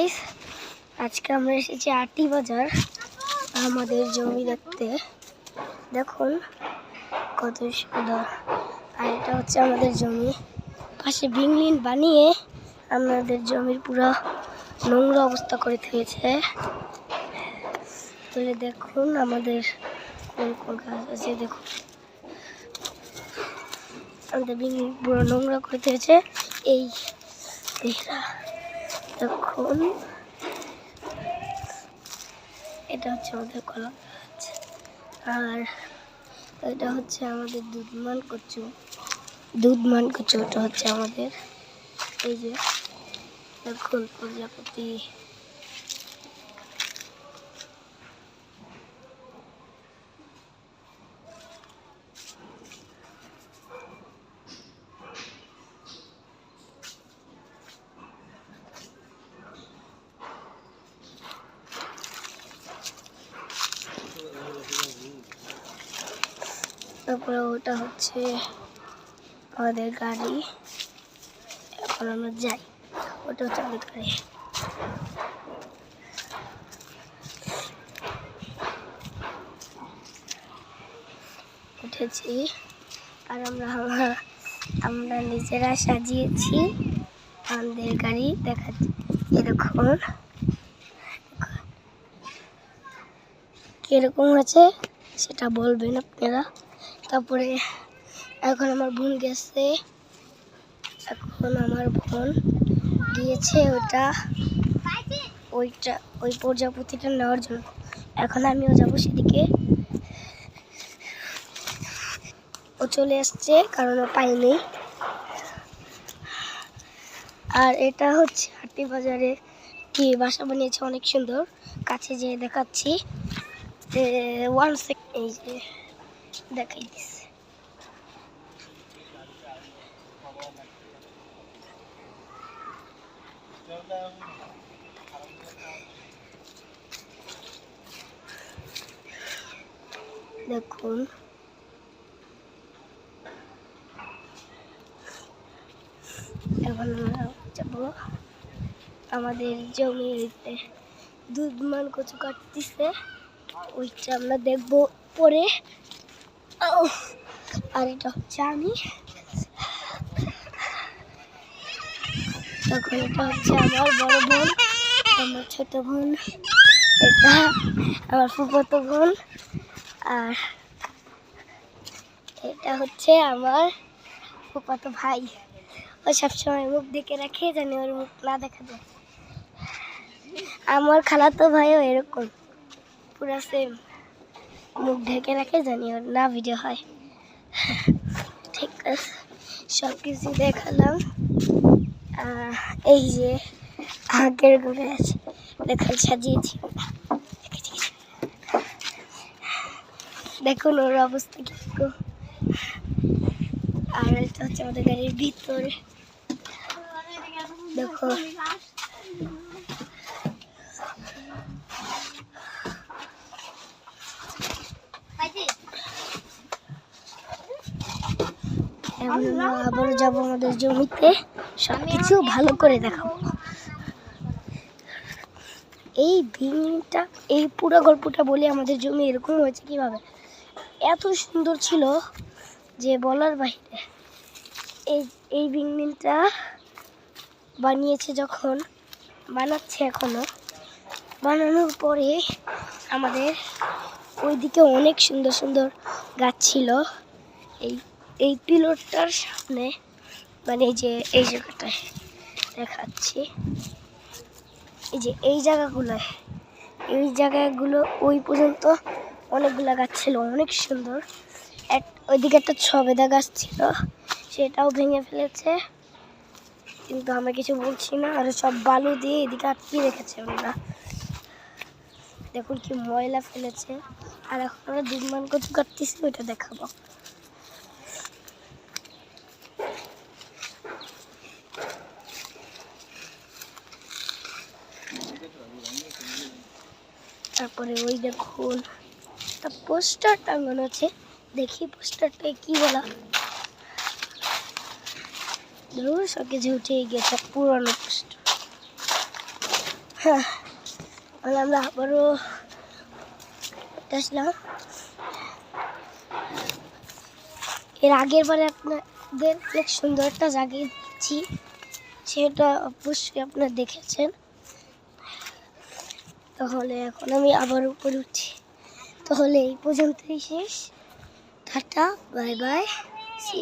Guys আজকে আমরা এসেছি আটি বাজার, আমাদের জমি দেখতে। দেখুন কত সুন্দর। আর এটা হচ্ছে আমাদের জমি। পাশে বিংলিন বানিয়ে আমাদের জমির পুরো নোংরা অবস্থা করে থেকেছে তাহলে দেখুন আমাদের কোন কোন গাছ আছে, দেখুন। আমাদের বিংলিন পুরো নোংরা করে থেকেছে এই দেখুন এটা হচ্ছে আমাদের কলা গাছ। আর এটা হচ্ছে আমাদের দুধমান কচু। দুধমান কচু ওটা হচ্ছে আমাদের এই যে এখন প্রজাপতি। তারপরে ওটা হচ্ছে আমাদের গাড়ি। এখন আমরা যাই। ওটা হচ্ছে আমাদের গাড়ি। উঠেছি। আর আমরা আমরা- নিজেরা সাজিয়েছি। আমাদের গাড়ি দেখাচ্ছি এরকম কীরকম হয়েছে সেটা বলবেন আপনারা? তারপরে এখন আমার বোন গেছে। এখন আমার বোন গিয়েছে ওটা, ওইটা, ওই প্রজাপতিটা নেওয়ার জন্য। এখন আমিও যাব সেদিকে। ও চলে আসছে, কারণ ও পাইনি। আর এটা হচ্ছে হাটি বাজারে কি বাসা বানিয়েছে, অনেক সুন্দর। কাছে যেয়ে দেখাচ্ছি। ওয়ান সেক এই যে দেখাই দিচ্ছে দেখুন। এখন আমরা যাব আমাদের জমিতে। দুধ মান কচু কাটতেছে, ওইটা আমরা দেখব পরে! আর এটা হচ্ছে আমি। তখন এটা হচ্ছে আমার বড় বোন, আমার ছোট বোন। এটা আমার ফুফাতো বোন। আর এটা হচ্ছে আমার ফুফাতো ভাই। ও সবসময় মুখ দেখে রাখে জানি ওর মুখ না দেখা যায়। আমার খালাতো ভাইও এরকম, পুরো সেম মুখ ঢেকে রাখে জানি ওর না ভিডিও হয়। ঠিক আছে সব কিছু দেখালাম এই যে আগের ঘুরে আছে দেখুন সাজিয়েছি। দেখুন ওর অবস্থা কীরকম আর এটা হচ্ছে আমাদের গাড়ির ভিতরে। দেখো। আবারও যাব আমাদের জমিতে। সব কিছু ভালো করে দেখাবো। এই ভিংটা এই পুরো গল্পটা বলে, আমাদের জমি এরকম হয়েছে কীভাবে? এত সুন্দর ছিল যে বলার বাইরে এই এই বিংটা বানিয়েছে যখন, বানাচ্ছে এখনও। বানানোর পরে আমাদের ওইদিকে অনেক সুন্দর সুন্দর গাছ ছিল। এই এই পিলরটার সামনে মানে যে, এই জায়গাটায় দেখাচ্ছি। এই যে, এই জায়গাগুলোয়, এই জায়গাগুলো ওই পর্যন্ত অনেকগুলো গাছ ছিল, অনেক সুন্দর। এক, ওইদিকে একটা ছবেদা গাছ ছিল, সেটাও ভেঙে ফেলেছে। কিন্তু আমরা কিছু বলছি না, আর সব বালু দিয়ে এদিকে আটকিয়ে রেখেছে ওরা। দেখুন কি ময়লা ফেলেছে। আর এখন আমরা দুধমান কচু কাটতেছি, ওইটা দেখাবো। তারপরে ওই দেখুন, একটা পোস্টার টাঙানো আছে। দেখি পোস্টারটায় কি বলা? ধরুন সব কিছু উঠে গেছে, পুরনো পোস্টার হ্যাঁ আমরা আবারও আসলাম। এর আগের বারে আপনাদের অনেক সুন্দর একটা জায়গায় সেটা অবশ্যই আপনারা দেখেছেন। তাহলে এখন আমি আবার উপরে উঠছি। তাহলে এই পর্যন্তই শেষ। Tata bye bye C